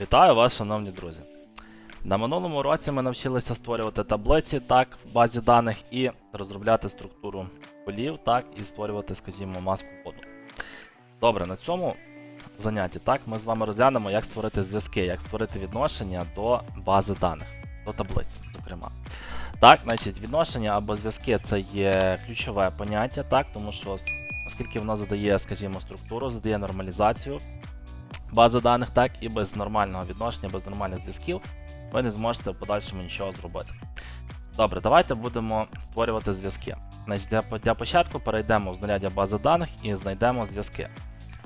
Вітаю вас, шановні друзі. На минулому році ми навчилися створювати таблиці так, в базі даних і розробляти структуру полів, так, і створювати, скажімо, маску коду. Добре, на цьому занятті так, ми з вами розглянемо, як створити зв'язки, як створити відношення до бази даних, до таблиць, зокрема. Так, значить, відношення або зв'язки це є ключове поняття, так, тому що оскільки воно задає, скажімо, структуру, задає нормалізацію бази даних, так і без нормального відношення, без нормальних зв'язків, ви не зможете в подальшому нічого зробити. Добре, давайте будемо створювати зв'язки. Значить, для, для початку перейдемо в знаряддя бази даних і знайдемо зв'язки.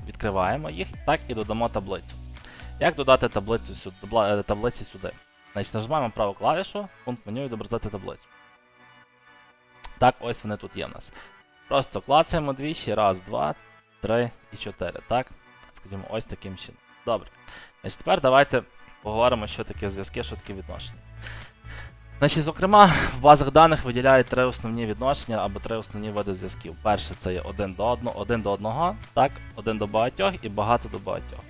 Відкриваємо їх, так і додамо таблицю. Як додати таблицю сюди, е, таблиці сюди? Значить, нажимаємо праву клавішу, пункт меню і відобразити таблицю. Так, ось вони тут є в нас. Просто клацаємо двічі, раз, два, три і чотири. Так? Скажімо, ось таким чином. Добре. Значить, тепер давайте поговоримо, що таке зв'язки, що таке відношення. Значить, зокрема, в базах даних виділяють три основні відношення або три основні види зв'язків. Перше це є один до одного, один до одного, так, один до багатьох і багато до багатьох.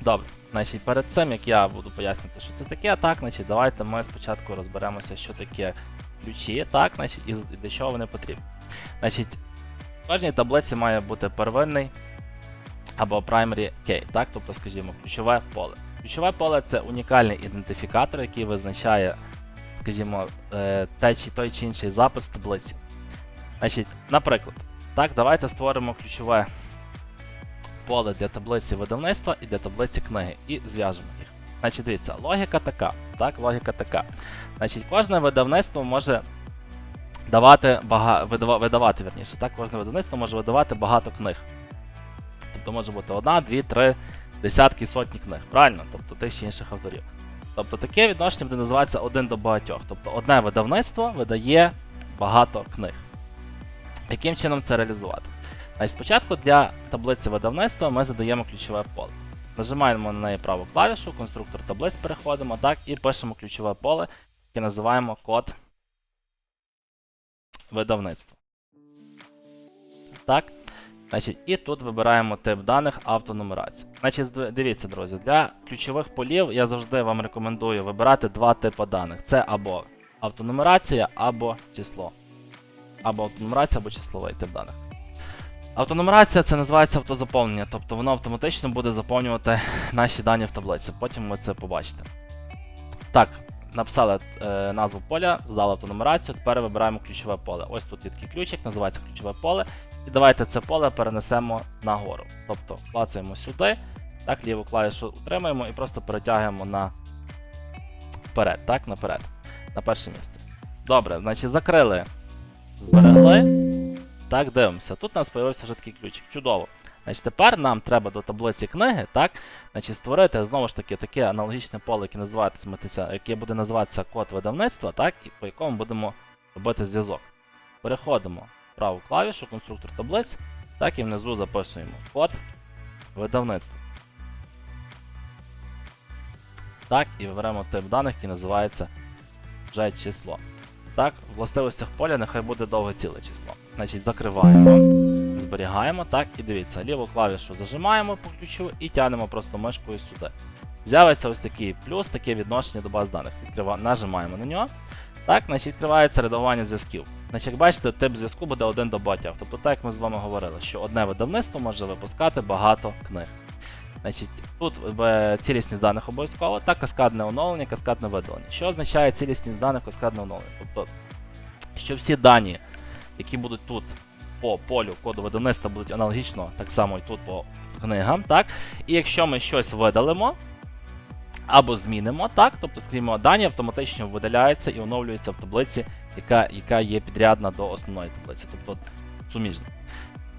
Добре, значить, перед цим, як я буду пояснювати, що це таке, так, значить, давайте ми спочатку розберемося, що таке ключі, так, значить, і для чого вони потрібні. Значить, в кожній таблиці має бути первинний або primary key, так, тобто, скажімо, ключове поле. Ключове поле це унікальний ідентифікатор, який визначає, скажімо, е, те чи той чи інший запис в таблиці. Значить, наприклад, так, давайте створимо ключове поле для таблиці видавництва і для таблиці книги і зв'яжемо їх. Значить, дивіться, логіка така. Так, логіка така. Значить, кожне видавництво може давати бага... видавати, верніше, так, кожне видавництво може видавати багато книг. Тобто може бути одна, дві, три, десятки, сотні книг. Правильно? Тобто тих чи інших авторів. Тобто таке відношення буде називатися один до багатьох. Тобто одне видавництво видає багато книг. Яким чином це реалізувати? Значить, спочатку для таблиці видавництва ми задаємо ключове поле. Нажимаємо на неї праву клавішу, конструктор таблиць переходимо, так, і пишемо ключове поле, яке називаємо код видавництва. Так. Значить, і тут вибираємо тип даних автонумерація. Значить, дивіться, друзі, для ключових полів я завжди вам рекомендую вибирати два типи даних: це або автонумерація, або число. Або автонумерація, або числовий тип даних. Автонумерація це називається автозаповнення, тобто воно автоматично буде заповнювати наші дані в таблиці. Потім ви це побачите. Так, написали е, назву поля, здали автонумерацію, тепер вибираємо ключове поле. Ось тут є такий ключик, називається ключове поле. І давайте це поле перенесемо нагору. Тобто клацаємо сюди, так, ліву клавішу утримуємо і просто перетягуємо на вперед, так, наперед, на перше місце. Добре, значить закрили, зберегли. Так, дивимося. Тут у нас з'явився вже такий ключик. Чудово. Значить, тепер нам треба до таблиці книги, так, значить, створити знову ж таки таке аналогічне поле, яке називатиметься, яке буде називатися код видавництва, так, і по якому будемо робити зв'язок. Переходимо праву клавішу, конструктор таблиць, так і внизу записуємо код видавництва. Так, і виберемо тип даних, який називається вже число. Так, в властивостях поля нехай буде довге ціле число. Значить, закриваємо, зберігаємо, так, і дивіться, ліву клавішу зажимаємо по ключу і тягнемо просто мишкою сюди. З'явиться ось такий плюс, таке відношення до баз даних. Відкрива... Нажимаємо на нього. Так, значить відкривається редагування зв'язків. Значить, як бачите, тип зв'язку буде один до багатьох. Тобто, так як ми з вами говорили, що одне видавництво може випускати багато книг. Значить, тут е, цілісність даних обов'язково, та каскадне оновлення, каскадне видалення. Що означає цілісність даних, каскадне оновлення? Тобто, що всі дані, які будуть тут по полю коду видавництва, будуть аналогічно так само і тут по книгам, так? І якщо ми щось видалимо або змінимо, так, тобто, скажімо, дані автоматично видаляються і оновлюються в таблиці, яка, яка є підрядна до основної таблиці, тобто суміжна.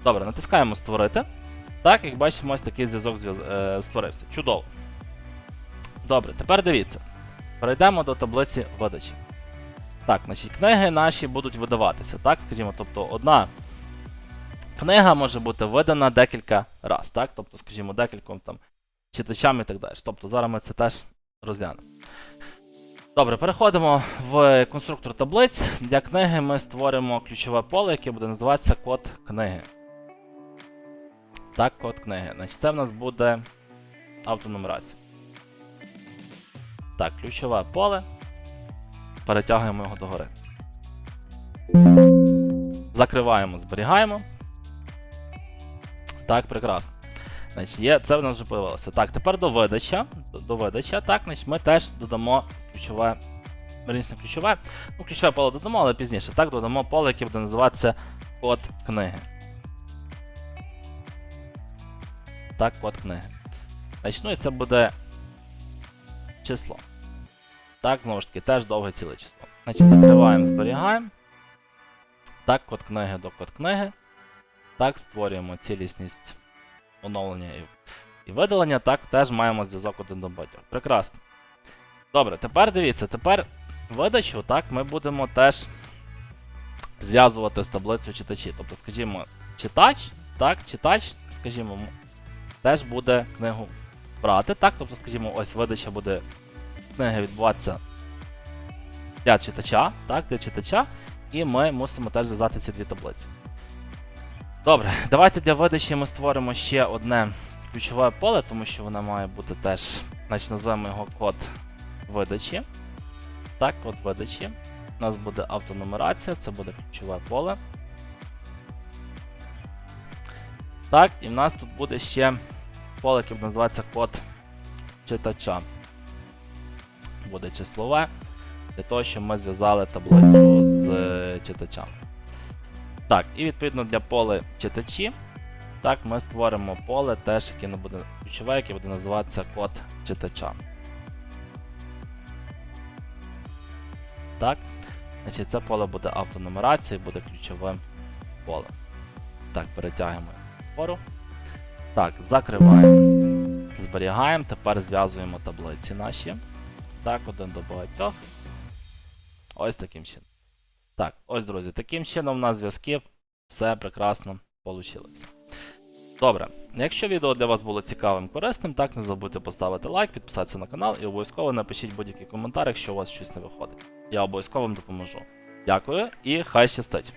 Добре, натискаємо створити. Так, як бачимо, ось такий зв'язок зв'яз... е, створився. Чудово. Добре, тепер дивіться. Перейдемо до таблиці видачі. Так, значить, книги наші будуть видаватися, так, скажімо, тобто одна книга може бути видана декілька разів, так, тобто, скажімо, декільком там читачам і так далі. Тобто зараз ми це теж розглянемо. Добре, переходимо в конструктор таблиць. Для книги ми створимо ключове поле, яке буде називатися код книги. Так, код книги. Значить, це в нас буде автонумерація. Так, ключове поле. Перетягуємо його догори. Закриваємо, зберігаємо. Так, прекрасно. Значить, є, це в нас вже появилося. Так, тепер до видача. До, видача, так, значить, ми теж додамо ключове. Верніше, не ключове. Ну, ключове поле додамо, але пізніше. Так, додамо поле, яке буде називатися код книги. Так, код книги. Значить, ну і це буде число. Так, знову ж таки, теж довге ціле число. Значить, закриваємо, зберігаємо. Так, код книги до код книги. Так, створюємо цілісність оновлення і, і видалення. Так, теж маємо зв'язок один до багатьох. Прекрасно. Добре, тепер дивіться, тепер видачу, так, ми будемо теж зв'язувати з таблицею читачі. Тобто, скажімо, читач, так, читач, скажімо, теж буде книгу брати. Так, тобто, скажімо, ось видача буде книги відбуватися для читача, так, для читача, і ми мусимо теж зв'язати ці дві таблиці. Добре, давайте для видачі ми створимо ще одне ключове поле, тому що воно має бути теж, значить, назвемо його код видачі. Так, код видачі. У нас буде автонумерація, це буде ключове поле. Так, і в нас тут буде ще поле, яке буде називатися код читача. Буде числове, для того, щоб ми зв'язали таблицю з е, читачами. Так, і відповідно для поле читачі. Так, ми створимо поле теж, яке не буде ключове, яке буде називатися код читача. Так. Значить, це поле буде автонумерація, буде ключовим полем. Так, перетягуємо вгору. Так, закриваємо. Зберігаємо. Тепер зв'язуємо таблиці наші. Так, один до багатьох. Ось таким чином. Так, ось, друзі, таким чином у нас зв'язки все прекрасно вийшло. Добре, якщо відео для вас було цікавим корисним, так не забудьте поставити лайк, підписатися на канал і обов'язково напишіть будь-який коментар, якщо у вас щось не виходить. Я обов'язково вам допоможу. Дякую і хай щастить!